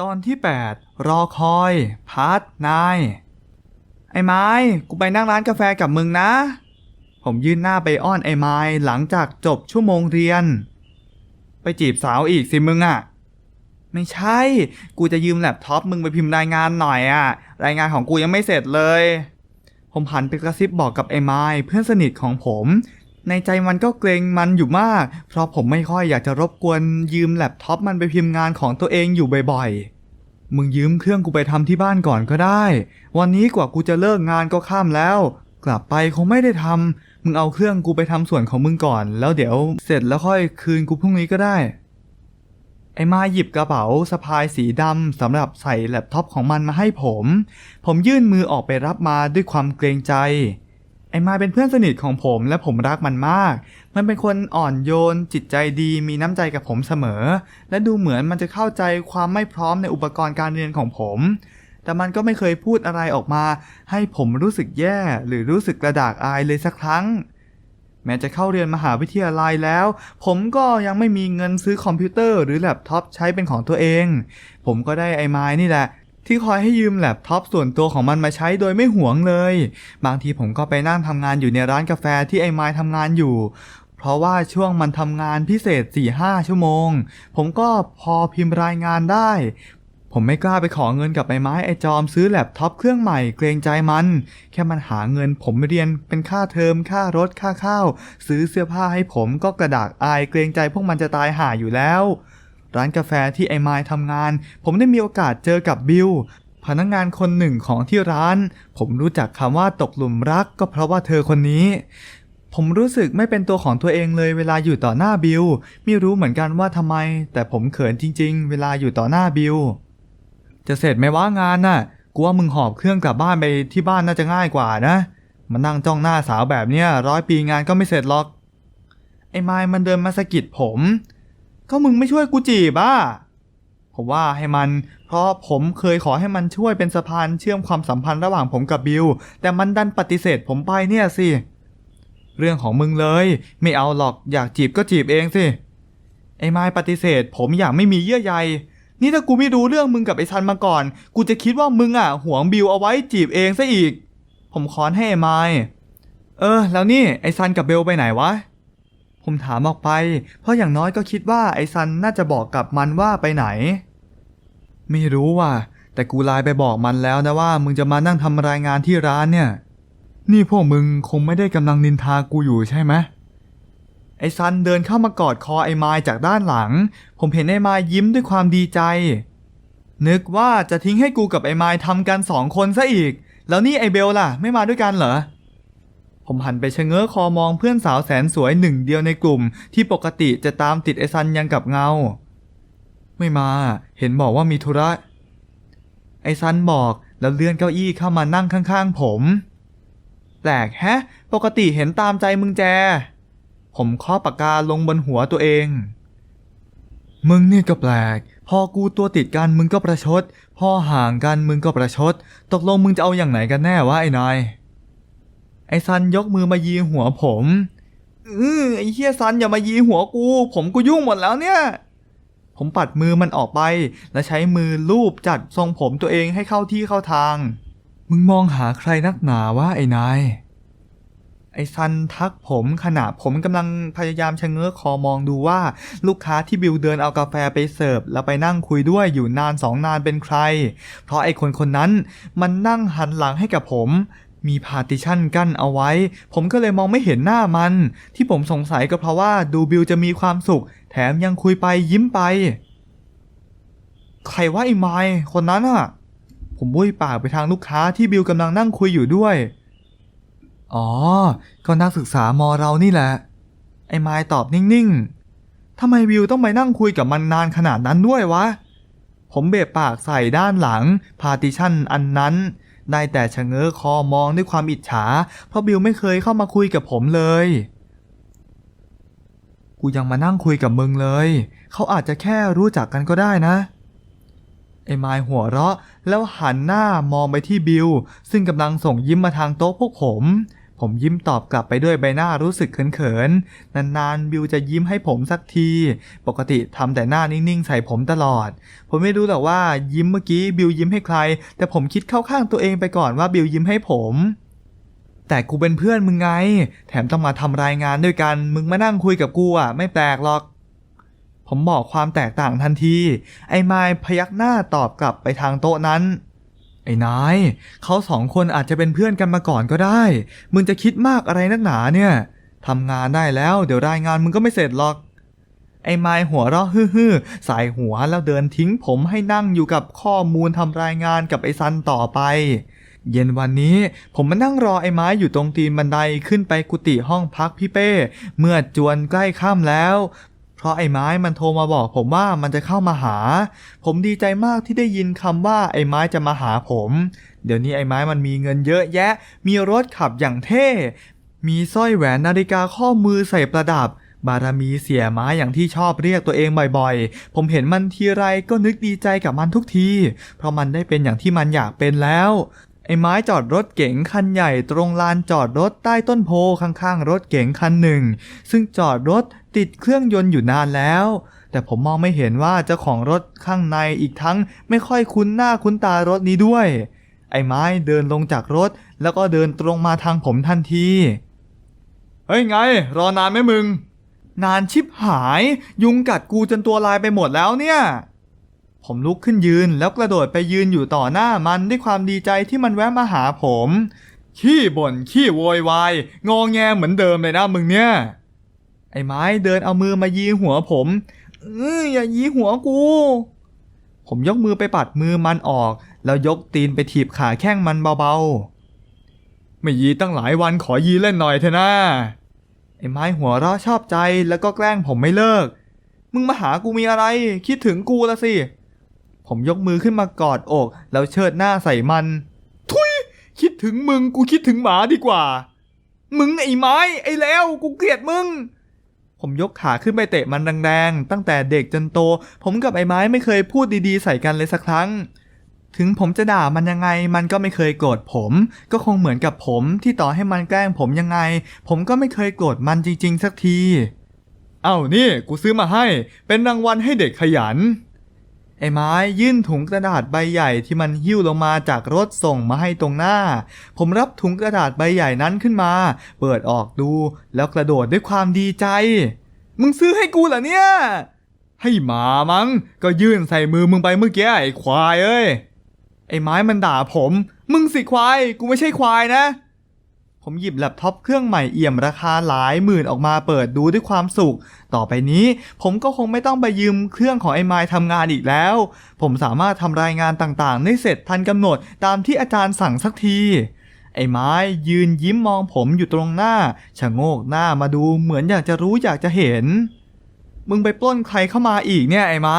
ตอนที่ 8 รอคอย พาร์ทนายไอ้ไม้ กูไปนั่งร้านกาแฟกับมึงนะ ผมยื่นหน้าไปอ้อนไอ้ไม้หลังจากจบชั่วโมงเรียน ไปจีบสาวอีกสิมึงอะไม่ใช่ กูจะยืมแล็ปท็อปมึงไปพิมพ์รายงานหน่อยอะรายงานของกูยังไม่เสร็จเลย ผมหันไปกระซิบบอกกับไอ้ไม้เพื่อนสนิทของผม ในใจมันก็เกรงมันอยู่มาก เพราะผมไม่ค่อยอยากจะรบกวนยืมแล็ปท็อปมันไปพิมพ์งานของตัวเองอยู่บ่อยๆ มึงยืมเครื่องกูไปทำที่บ้านก่อนก็ได้ วันนี้กว่ากูจะเลิกงานก็ค่ำแล้ว กลับไปคงไม่ได้ทำ มึงเอาเครื่องกูไปทำส่วนของมึงก่อน แล้วเดี๋ยวเสร็จแล้วค่อยคืนกูพรุ่งนี้ก็ได้ ไอ้มาหยิบกระเป๋าสะพายสีดำสำหรับใส่แล็ปท็อปของมันมาให้ผม ผมยื่นมือออกไปรับมาด้วยความเกรงใจ ไอมาเป็นเพื่อนสนิทของผมและผมรักมันมาก มันเป็นคนอ่อนโยน จิตใจดี มีน้ำใจกับผมเสมอ และดูเหมือนมันจะเข้าใจความไม่พร้อมในอุปกรณ์การเรียนของผม แต่มันก็ไม่เคยพูดอะไรออกมา ให้ผมรู้สึกแย่ หรือรู้สึกกระดากอายเลยสักครั้ง แม้จะเข้าเรียนมหาวิทยาลัยแล้ว ผมก็ยังไม่มีเงินซื้อคอมพิวเตอร์หรือแล็ปท็อปใช้เป็นของตัวเอง ผมก็ได้ไอไม้นี่แหละ ที่คอยให้ยืมแล็ปท็อปส่วนตัวของมันมาใช้โดยไม่หวงเลย บางทีผมก็ไปนั่งทำงานอยู่ในร้านกาแฟที่ไอ้ไม้ทำงานอยู่ เพราะว่าช่วงมันทำงานพิเศษ 4-5 ชั่วโมง ผมก็พอพิมพ์รายงานได้ ผมไม่กล้าไปขอเงินกับไอ้ไม้ไอ้จอมซื้อแล็ปท็อปเครื่องใหม่เกรงใจมัน แค่มันหาเงินผมเรียนเป็นค่าเทอมค่ารถค่าข้าว ซื้อเสื้อผ้าให้ผมก็กระดากอายเกรงใจพวกมันจะตายห่าอยู่แล้ว ร้านกาแฟที่ไอ้ไม้ทำงาน ผมได้มีโอกาสเจอกับบิลพนักงานคนหนึ่งของที่ร้าน ผมรู้จักคำว่าตกหลุมรักก็เพราะว่าเธอคนนี้ ผมรู้สึกไม่เป็นตัวของตัวเองเลยเวลาอยู่ต่อหน้าบิลไม่รู้เหมือนกันว่าทำไม แต่ผมเขินจริง ๆ เวลาอยู่ต่อหน้าบิลจะเสร็จไหมว่างานน่ะกูว่ามึงหอบเครื่องกลับบ้านไปที่บ้านน่าจะง่ายกว่านะมานั่งจ้องหน้าสาวแบบเนี้ยร้อยปีงานก็ไม่เสร็จหรอกไอ้ไม้มันเดินมาสะกิดผม ก็มึงไม่ช่วยกูจีบอะผมว่าให้มัน เพราะผมเคยขอให้มันช่วยเป็นสะพานเชื่อมความสัมพันธ์ระหว่างผมกับบิล แต่มันดันปฏิเสธผมไปเนี่ยสิ เรื่องของมึงเลย ไม่เอาหรอกอยากจีบก็จีบเองสิ ไอ้ไม้ปฏิเสธ ผมอย่างไม่มีเยื่อใย นี่ถ้ากูไม่รู้เรื่องมึงกับไอ้ชันมาก่อน กูจะคิดว่ามึงอะหวงบิลเอาไว้จีบเองซะอีก ผมค้อนให้ไอ้ไม้เออ แล้วนี่ไอ้ซันกับเบลไปไหนวะ ผมถามออกไป เพราะอย่างน้อยก็คิดว่าไอ้ซันน่าจะบอกกับมันว่าไปไหน ไม่รู้ว่ะ แต่กูไลน์ไปบอกมันแล้วนะว่ามึงจะมานั่งทำรายงานที่ร้านเนี่ย นี่พวกมึงคงไม่ได้กำลังนินทากูอยู่ใช่ไหมไอ้ซันเดินเข้ามากอดคอไอ้ไม้จากด้านหลัง ผมเห็นไอ้ไม้ยิ้มด้วยความดีใจ นึกว่าจะทิ้งให้กูกับไอ้ไม้ทำกันสองคนซะอีก แล้วนี่ไอ้เบลล่ะ ไม่มาด้วยกันเหรอ ผมหันไปชะเง้อคอมองเพื่อนสาวแสนสวยหนึ่งเดียวในกลุ่ม ที่ปกติจะตามติดไอซันยังกับเงา ไม่มา เห็นบอกว่ามีธุระ ไอซันบอกแล้วเลื่อนเก้าอี้เข้ามานั่งข้างๆผม แปลกแฮะ ปกติเห็นตามใจมึงแจ ผมเคาะปากกาลงบนหัวตัวเอง มึงนี่ก็แปลก พอกูตัวติดกันมึงก็ประชด พอห่างกันมึงก็ประชด ตกลงมึงจะเอาอย่างไหนกันแน่วะไอ้นาย ไอ้ซันยกมือมายีหัวผมอือไอ้เฮียซันอย่ามายีหัวกู ผมกูยุ่งหมดแล้วเนี่ย ผมปัดมือมันออกไป และใช้มือลูบจัดทรงผมตัวเองให้เข้าที่เข้าทาง มึงมองหาใครนักหนาวะไอ้นาย ไอ้ซันทักผมขณะผมกำลังพยายามชะเง้อคอมองดูว่า ลูกค้าที่บิวเดินเอากาแฟไปเสิร์ฟแล้วไปนั่งคุยด้วยอยู่นานสองนานเป็นใคร เพราะไอ้คนคนนั้นมันนั่งหันหลังให้กับผม มีพาร์ติชันกั้นเอาไว้ ผมก็เลยมองไม่เห็นหน้ามัน ที่ผมสงสัยก็เพราะว่าดูบิวจะมีความสุข แถมยังคุยไปยิ้มไป ใครว่าไอ้ไมค์คนนั้นอะผมบุ้ยปากไปทางลูกค้าที่บิวกำลังนั่งคุยอยู่ด้วย อ๋อ ก็นักศึกษามอเรานี่แหละ ไอ้ไมค์ตอบนิ่งๆทำไมวิวต้องไปนั่งคุยกับมันนานขนาดนั้นด้วยวะผผมเบะปากใส่ด้านหลังพาร์ติชันอันนั้น ได้แต่ชะเง้อคอมองด้วยความอิจฉา เพราะบิวไม่เคยเข้ามาคุยกับผมเลย กูยังมานั่งคุยกับมึงเลย เขาอาจจะแค่รู้จักกันก็ได้นะไอ้ไม้หัวเราะแล้วหันหน้ามองไปที่บิลซึ่งกำลังส่งยิ้มมาทางโต๊ะพวกผม ผมยิ้มตอบกลับไปด้วยใบหน้ารู้สึกเขินๆ นานๆ บิลจะยิ้มให้ผมสักที ปกติทำแต่หน้านิ่งๆ ใส่ผมตลอด ผมไม่รู้หรอกว่ายิ้มเมื่อกี้บิลยิ้มให้ใคร แต่ผมคิดเข้าข้างตัวเองไปก่อนว่าบิลยิ้มให้ผมแต่กูเป็นเพื่อนมึงไง แถมต้องมาทำรายงานด้วยกัน มึงมานั่งคุยกับกูอะ ไม่แปลกหรอก ผมบอกความแตกต่างทันที ไอ้ไม้พยักหน้าตอบกลับไปทางโต๊ะนั้น ไอ้นาย เขาสองคนอาจจะเป็นเพื่อนกันมาก่อนก็ได้ มึงจะคิดมากอะไรนักหนาเนี่ยทำงานได้แล้วเดี๋ยวรายงานมึงก็ไม่เสร็จหรอก ไอ้ไม้หัวเราะฮือๆสายหัวแล้วเดินทิ้งผมให้นั่งอยู่กับข้อมูลทำรายงานกับไอ้ซันต่อไป เย็นวันนี้ผมมานั่งรอไอ้ไม้อยู่ตรงตีนบันไดขึ้นไปกุฏิห้องพักพี่เป้ เมื่อจวนใกล้ค่ำแล้ว เพราะไอ้ไม้มันโทรมาบอกผมว่ามันจะเข้ามาหา ผมดีใจมากที่ได้ยินคำว่าไอ้ไม้จะมาหาผม เดี๋ยวนี้ไอ้ไม้มันมีเงินเยอะแยะ มีรถขับอย่างเท่ มีสร้อยแหวนนาฬิกาข้อมือใส่ประดับบารมีเสียไม้อย่างที่ชอบเรียกตัวเองบ่อยๆ ผมเห็นมันทีไรก็นึกดีใจกับมันทุกที เพราะมันได้เป็นอย่างที่มันอยากเป็นแล้ว ไอ้ไม้จอดรถเก๋งคันใหญ่ตรงลานจอดรถใต้ต้นโพข้างๆ รถเก๋งคันหนึ่ง ซึ่งจอดรถ ติดเครื่องยนต์อยู่นานแล้ว แต่ผมมองไม่เห็นว่าเจ้าของรถข้างในอีกทั้งไม่ค่อยคุ้นหน้าคุ้นตารถนี้ด้วย ไอ้ไม้เดินลงจากรถ แล้วก็เดินตรงมาทางผมทันที เฮ้ยไง รอนานไหมมึง นานชิบหาย ยุงกัดกูจนตัวลายไปหมดแล้วเนี่ยผมลุกขึ้นยืนแล้วกระโดดไปยืนอยู่ต่อหน้ามันด้วยความดีใจที่มันแวะมาหาผม ขี้บ่นขี้โวยวายงอแงเหมือนเดิมเลยนะมึงเนี่ย ไอ้ไม้เดินเอามือมายีหัวผมเอออย่ายีหัวกู ผมยกมือไปปัดมือมันออก แล้วยกตีนไปถีบขาแข้งมันเบาๆ ไม่ยีตั้งหลายวันขอยีเล่นหน่อยเถอะนะไอ้ไม้หัวเราะชอบใจแล้วก็แกล้งผมไม่เลิก มึงมาหากูมีอะไร คิดถึงกูละสิ ผมยกมือขึ้นมากอดอก แล้วเชิดหน้าใส่มัน ทุย คิดถึงมึงกูคิดถึงหมาดีกว่า มึงไอ้ไม้ ไอ้แล้ว กูเกลียดมึง ผมยกขาขึ้นไปเตะมันแรงๆ ตั้งแต่เด็กจนโต ผมกับไอ้ไม้ไม่เคยพูดดีๆ ใส่กันเลยสักครั้ง ถึงผมจะด่ามันยังไง มันก็ไม่เคยโกรธผม ก็คงเหมือนกับผมที่ต่อให้มันแกล้งผมยังไง ผมก็ไม่เคยโกรธมันจริงๆ สักที เอ้านี่ กูซื้อมาให้ เป็นรางวัลให้เด็กขยัน ไอ้ไม้ยื่นถุงกระดาษใบใหญ่ที่มันหิ้วลงมาจากรถส่งมาให้ตรงหน้า ผมรับถุงกระดาษใบใหญ่นั้นขึ้นมา เปิดออกดูแล้วกระโดดด้วยความดีใจ มึงซื้อให้กูเหรอเนี่ย ให้หมามั้งก็ยื่นใส่มือมึงไปเมื่อกี้ไอ้ควายเอ้ย ไอ้ไม้มันด่าผม มึงสิควาย กูไม่ใช่ควายนะ ผมหยิบแล็ปท็อปเครื่องใหม่เอี่ยมราคาหลายหมื่นออกมาเปิดดูด้วยความสุข ต่อไปนี้ผมก็คงไม่ต้องไปยืมเครื่องของไอ้ไม้ทำงานอีกแล้ว ผมสามารถทำรายงานต่างๆ ได้เสร็จทันกำหนดตามที่อาจารย์สั่งสักที ไอ้ไม้ยืนยิ้มมองผมอยู่ตรงหน้าชะโงกหน้ามาดูเหมือนอยากจะรู้อยากจะเห็น มึงไปปล้นใครเข้ามาอีกเนี่ยไอ้ไม้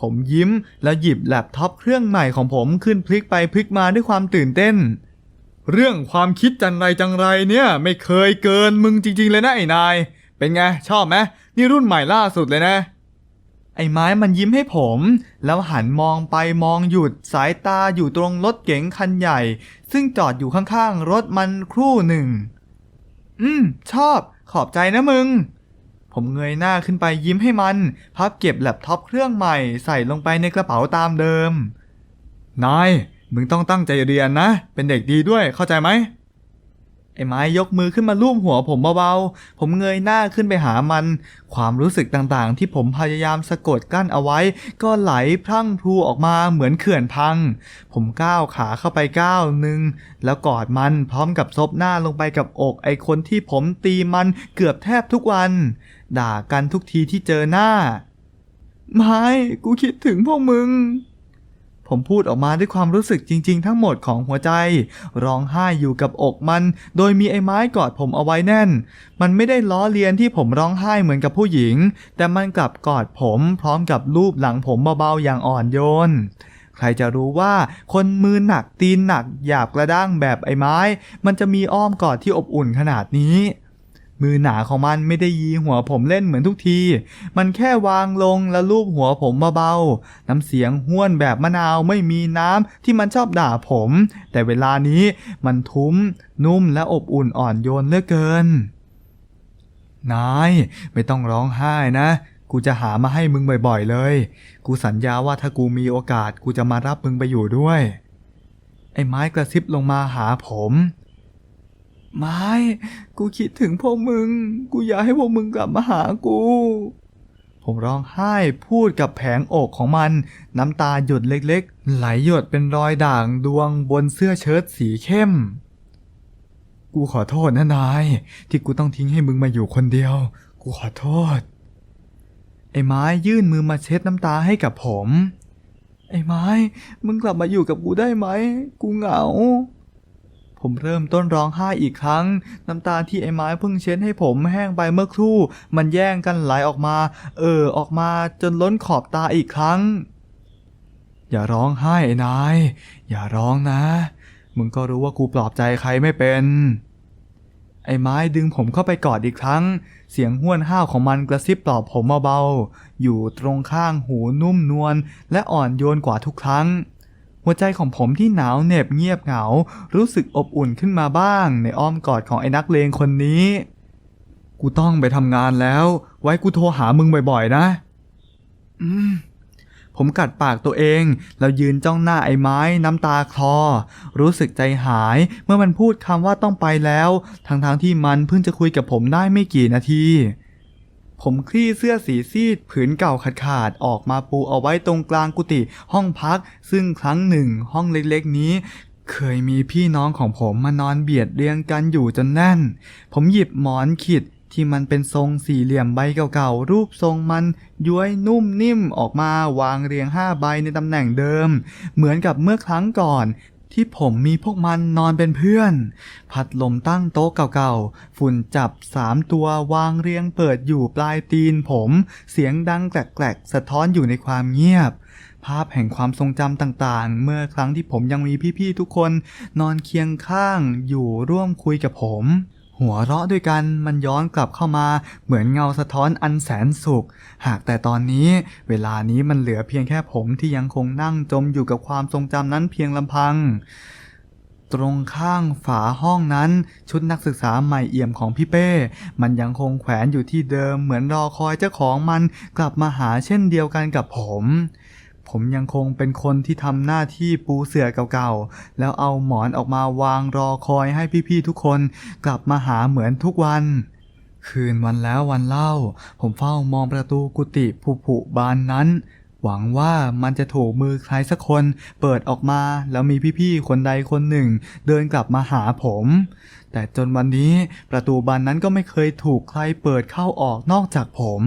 ผมยิ้มแล้วหยิบแล็ปท็อปเครื่องใหม่ของผมขึ้นพลิกไปพลิกมาด้วยความตื่นเต้น เรื่องความคิดจันไรจังไรเนี่ย ไม่เคยเกินมึงจริง ๆ เลยนะไอ้นาย เป็นไง ชอบไหมนี่รุ่นใหม่ล่าสุดเลยนะ ไอ้ไม้มันยิ้มให้ผม แล้วหันมองไปมองหยุดสายตาอยู่ตรงรถเก๋งคันใหญ่ ซึ่งจอดอยู่ข้างๆ รถมันครู่หนึ่ง อืม ชอบขอบใจนะมึง ผมเงยหน้าขึ้นไปยิ้มให้มัน พับเก็บแล็ปท็อปเครื่องใหม่ใส่ลงไปในกระเป๋าตามเดิม นาย มึงต้องตั้งใจเรียนนะ เป็นเด็กดีด้วยเข้าใจไหมไอ้ไม้ยกมือขึ้นมาลูบหัวผมเบาๆ ผมเงยหน้าขึ้นไปหามัน ความรู้สึกต่างๆ ที่ผมพยายามสะกดกั้นเอาไว้ ก็ไหลพรั่งพรูออกมาเหมือนเขื่อนพัง ผมก้าวขาเข้าไปก้าวหนึ่งแล้วกอดมันพร้อมกับซบหน้าลงไปกับอกไอ้คนที่ผมตีมันเกือบแทบทุกวัน ด่ากันทุกทีที่เจอหน้า ไม้กูคิดถึงพวกมึง ผมพูดออกมาด้วยความรู้สึกจริง ๆ ทั้งหมดของหัวใจ ร้องไห้อยู่กับอกมัน โดยมีไอ้ไม้กอดผมเอาไว้แน่น มันไม่ได้ล้อเลียนที่ผมร้องไห้เหมือนกับผู้หญิง แต่มันกลับกอดผมพร้อมกับลูบหลังผมเบาๆอย่างอ่อนโยนใครจะรู้ว่าคนมือหนักตีนหนักหยาบกระด้างแบบไอ้ไม้ มันจะมีอ้อมกอดที่อบอุ่นขนาดนี้ มือหนาของมันไม่ได้ยีหัวผมเล่นเหมือนทุกที มันแค่วางลงแล้วลูบหัวผมเบาๆ น้ำเสียงห้วนแบบมะนาวไม่มีน้ำที่มันชอบด่าผม แต่เวลานี้มันทุ้ม นุ่มและอบอุ่นอ่อนโยนเหลือเกิน นาย ไม่ต้องร้องไห้นะ กูจะหามาให้มึงบ่อยๆเลย กูสัญญาว่าถ้ากูมีโอกาสกูจะมารับมึงไปอยู่ด้วย ไอ้ไม้กระซิบลงมาหาผม ไม้กูคิดถึงพวกมึง กูอยากให้พวกมึงกลับมาหากู ผมร้องไห้พูดกับแผงอกของมัน น้ำตาหยดเล็กๆ ไหลหยดเป็นรอยด่างดวงบนเสื้อเชิ้ตสีเข้ม กูขอโทษนะนาย ที่กูต้องทิ้งให้มึงมาอยู่คนเดียว กูขอโทษ ไอ้ไม้ยื่นมือมาเช็ดน้ำตาให้กับผม ไอ้ไม้ มึงกลับมาอยู่กับกูได้ไหม กูเหงา ผมเริ่มต้นร้องไห้อีกครั้ง น้ำตาที่ไอ้ไม้เพิ่งเช็ดให้ผมแห้งไปเมื่อครู่ มันแย่งกันไหลออกมา เออออกมาจนล้นขอบตาอีกครั้ง อย่าร้องไห้ไอ้นาย อย่าร้องนะ มึงก็รู้ว่ากูปลอบใจใครไม่เป็น ไอ้ไม้ดึงผมเข้าไปกอดอีกครั้ง เสียงห้วนห้าวของมันกระซิบปลอบผมเบาๆ อยู่ตรงข้างหูนุ่มนวลและอ่อนโยนกว่าทุกครั้ง หัวใจของผมที่หนาวเหน็บเงียบเหงา รู้สึกอบอุ่นขึ้นมาบ้าง ในอ้อมกอดของไอ้นักเลงคนนี้ กูต้องไปทำงานแล้ว ไว้กูโทรหามึงบ่อยๆนะ อืมผมกัดปากตัวเอง แล้วยืนจ้องหน้าไอ้ไม้น้ำตาคลอ รู้สึกใจหายเมื่อมันพูดคำว่าต้องไปแล้ว ทั้งๆที่มันเพิ่งจะคุยกับผมได้ไม่กี่นาที ผมคลี่เสื้อสีซีดผืนเก่าขาดขาดออกมาปูเอาไว้ตรงกลางกุฏิห้องพัก ซึ่งครั้งหนึ่งห้องเล็กๆนี้ เคยมีพี่น้องของผมมานอนเบียดเรียงกันอยู่จนแน่น ผมหยิบหมอนขิดที่มันเป็นทรงสี่เหลี่ยมใบเก่าๆ รูปทรงมันย้วยนุ่มนิ่มออกมาวางเรียงห้าใบในตำแหน่งเดิม เหมือนกับเมื่อครั้งก่อน ที่ผมมีพวกมันนอนเป็นเพื่อน พัดลมตั้งโต๊ะเก่าๆ ฝุ่นจับสามตัววางเรียงเปิดอยู่ปลายตีนผม เสียงดังแกลกๆ สะท้อนอยู่ในความเงียบ ภาพแห่งความทรงจำต่างๆ เมื่อครั้งที่ผมยังมีพี่ๆทุกคน นอนเคียงข้างอยู่ร่วมคุยกับผม หัวเราะด้วยกันมันย้อนกลับเข้ามาเหมือนเงาสะท้อนอันแสนสุข หากแต่ตอนนี้เวลานี้มันเหลือเพียงแค่ผมที่ยังคงนั่งจมอยู่กับความทรงจำนั้นเพียงลำพัง ตรงข้างฝาห้องนั้นชุดนักศึกษาใหม่เอี่ยมของพี่เป้ มันยังคงแขวนอยู่ที่เดิมเหมือนรอคอยเจ้าของมันกลับมาหาเช่นเดียวกันกับผม ผมยังคงเป็นคนที่ทำหน้าที่ปูเสื่อเก่าๆ แล้วเอาหมอนออกมาวางรอคอยให้พี่ๆทุกคนกลับมาหาเหมือนทุกวัน คืนวันแล้ววันเล่า ผมเฝ้ามองประตูกุฏิผุผุบานนั้น หวังว่ามันจะถูกมือใครสักคนเปิดออกมาแล้วมีพี่ๆคนใดคนหนึ่ง เดินกลับมาหาผม แต่จนวันนี้ประตูบานนั้นก็ไม่เคยถูกใครเปิดเข้าออกนอกจากผม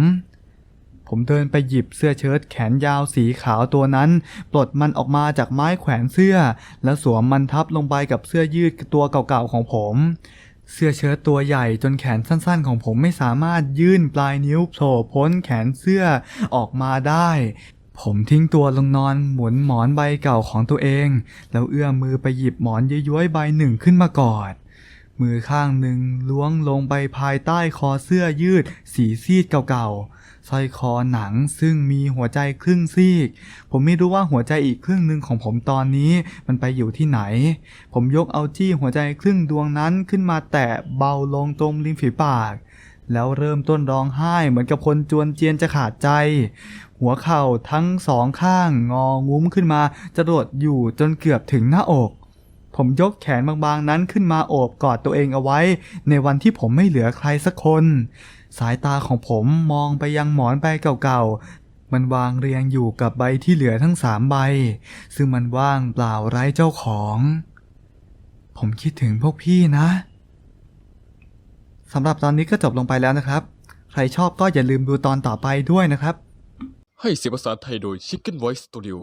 ผมเดินไปหยิบเสื้อเชิ้ตแขนยาวสีขาวตัวนั้น ปลดมันออกมาจากไม้แขวนเสื้อ แล้วสวมมันทับลงไปกับเสื้อยืดตัวเก่าๆของผม เสื้อเชิ้ตตัวใหญ่จนแขนสั้นๆ ของผมไม่สามารถยื่นปลายนิ้วโผล่พ้นแขนเสื้อออกมาได้ผมทิ้งตัวลงนอนหมุนหมอนใบเก่าของตัวเอง แล้วเอื้อมมือไปหยิบหมอนย้วยๆใบหนึ่งขึ้นมากอด มือข้างหนึ่งล้วงลงไปภายใต้คอเสื้อยืดสีซีดเก่าๆ สร้อยคอหนังซึ่งมีหัวใจครึ่งซีก ผมไม่รู้ว่าหัวใจอีกครึ่งหนึ่งของผมตอนนี้มันไปอยู่ที่ไหน ผมยกเอาจี้หัวใจครึ่งดวงนั้นขึ้นมาแตะเบาลงตรงริมฝีปาก แล้วเริ่มต้นร้องไห้เหมือนกับคนจวนเจียนจะขาดใจ หัวเข่าทั้งสองข้างงองุ้มขึ้นมาจะโดดอยู่จนเกือบถึงหน้าอกผมยกแขนบางๆนั้นขึ้นมาโอบกอดตัวเองเอาไว้ ในวันที่ผมไม่เหลือใครสักคน สายตาของผมมองไปยังหมอนใบเก่าๆ มันวางเรียงอยู่กับใบที่เหลือทั้งสามใบ ซึ่งมันว่างเปล่าไร้เจ้าของ ผมคิดถึงพวกพี่นะสำหรับตอนนี้ก็จบลงไปแล้วนะครับ ใครชอบก็อย่าลืมดูตอนต่อไปด้วยนะครับ ให้เสียงภาษาไทยโดย Chicken Voice Studio